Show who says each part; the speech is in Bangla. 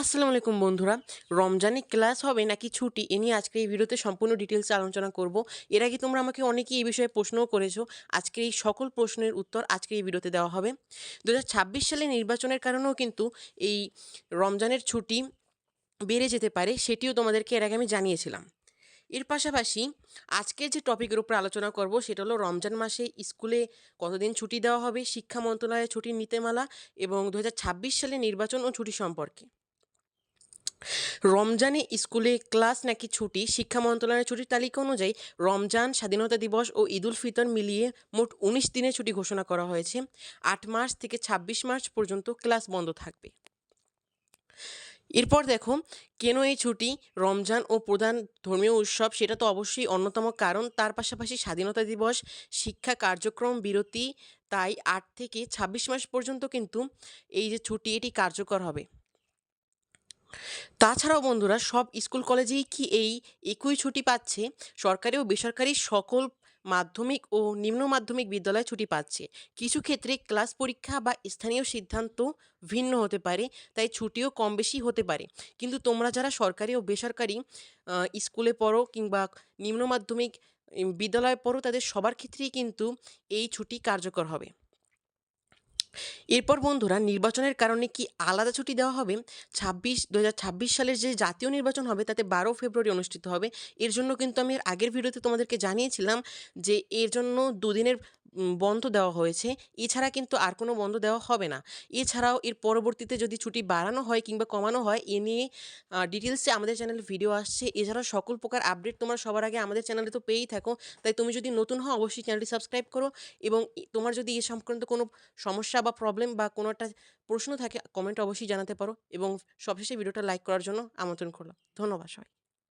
Speaker 1: আসসালামু আলাইকুম বন্ধুরা। রমজানে ক্লাস হবে নাকি ছুটি? এ নিয়ে আজকে এই ভিডিওতে সম্পূর্ণ ডিটেলসে আলোচনা করব। এর আগে তোমরা আমাকে অনেকেই এই বিষয়ে প্রশ্নও করেছ। আজকের এই সকল প্রশ্নের উত্তর আজকে এই ভিডিওতে দেওয়া হবে। দু হাজার ছাব্বিশ সালে নির্বাচনের কারণেও কিন্তু এই রমজানের ছুটি বেড়ে যেতে পারে, সেটিও তোমাদেরকে এর আগে আমি জানিয়েছিলাম। এর পাশাপাশি আজকে যে টপিকের উপর আলোচনা করব, সেটা হলো রমজান মাসে স্কুলে কতদিন ছুটি দেওয়া হবে, শিক্ষা মন্ত্রণালয়ের ছুটির নীতিমালা এবং দু হাজার ছাব্বিশ সালে নির্বাচন ও ছুটি সম্পর্কে। রমজানে স্কুলে ক্লাস নাকি ছুটি? শিক্ষা মন্ত্রণালয়ের ছুটির তালিকা অনুযায়ী রমজান, স্বাধীনতা দিবস ও ঈদুল ফিতর মিলিয়ে মোট উনিশ দিনের ছুটি ঘোষণা করা হয়েছে। আট মার্চ থেকে ছাব্বিশ মার্চ পর্যন্ত ক্লাস বন্ধ থাকবে। এরপর দেখো, কেন এই ছুটি? রমজান ও প্রধান ধর্মীয় উৎসব সেটা তো অবশ্যই অন্যতম কারণ। তার পাশাপাশি স্বাধীনতা দিবস, শিক্ষা কার্যক্রম, বিরতি, তাই আট থেকে ছাব্বিশ মাস পর্যন্ত কিন্তু এই যে ছুটি, এটি কার্যকর হবে। তাছাড়াও বন্ধুরা, সব স্কুল কলেজেই কি এই একই ছুটি পাচ্ছে? সরকারি ও বেসরকারি সকল মাধ্যমিক ও নিম্ন মাধ্যমিক বিদ্যালয় ছুটি পাচ্ছে। কিছু ক্ষেত্রে ক্লাস পরীক্ষা বা স্থানীয় সিদ্ধান্ত ভিন্ন হতে পারে, তাই ছুটিও কম বেশি হতে পারে। কিন্তু তোমরা যারা সরকারি ও বেসরকারি স্কুলে পড়ো কিংবা নিম্ন মাধ্যমিক বিদ্যালয়ে পড়ো, তাদের সবার ক্ষেত্রেই কিন্তু এই ছুটি কার্যকর হবে। এরপর বন্ধুরা, নির্বাচনের কারণে কি আলাদা ছুটি দেওয়া হবে? ছাব্বিশ দু সালের যে জাতীয় নির্বাচন হবে, তাতে বারো ফেব্রুয়ারি অনুষ্ঠিত হবে। এর জন্য কিন্তু আমি এর আগের ভিডিওতে তোমাদেরকে জানিয়েছিলাম যে এর জন্য দুদিনের বন্ধ দেওয়া হয়েছে। এছাড়া কিন্তু আর কোনো বন্ধ দেওয়া হবে না। এছাড়াও এর পরবর্তীতে যদি ছুটি বাড়ানো হয় কিংবা কমানো হয়, এ নিয়ে ডিটেলসে আমাদের চ্যানেলে ভিডিও আসছে। এছাড়াও সকল প্রকার আপডেট তোমার সবার আগে আমাদের চ্যানেলে তো পেয়েই থাকো। তাই তুমি যদি নতুন হও, অবশ্যই চ্যানেলটি সাবস্ক্রাইব করো এবং তোমার যদি এ সংক্রান্ত কোনো সমস্যা বা প্রবলেম বা কোনো একটা প্রশ্ন থাকে কমেন্ট অবশ্যই জানাতে পারো এবং সবশেষে ভিডিওটা লাইক করার জন্য আমন্ত্রণ করলাম। ধন্যবাদ সবাই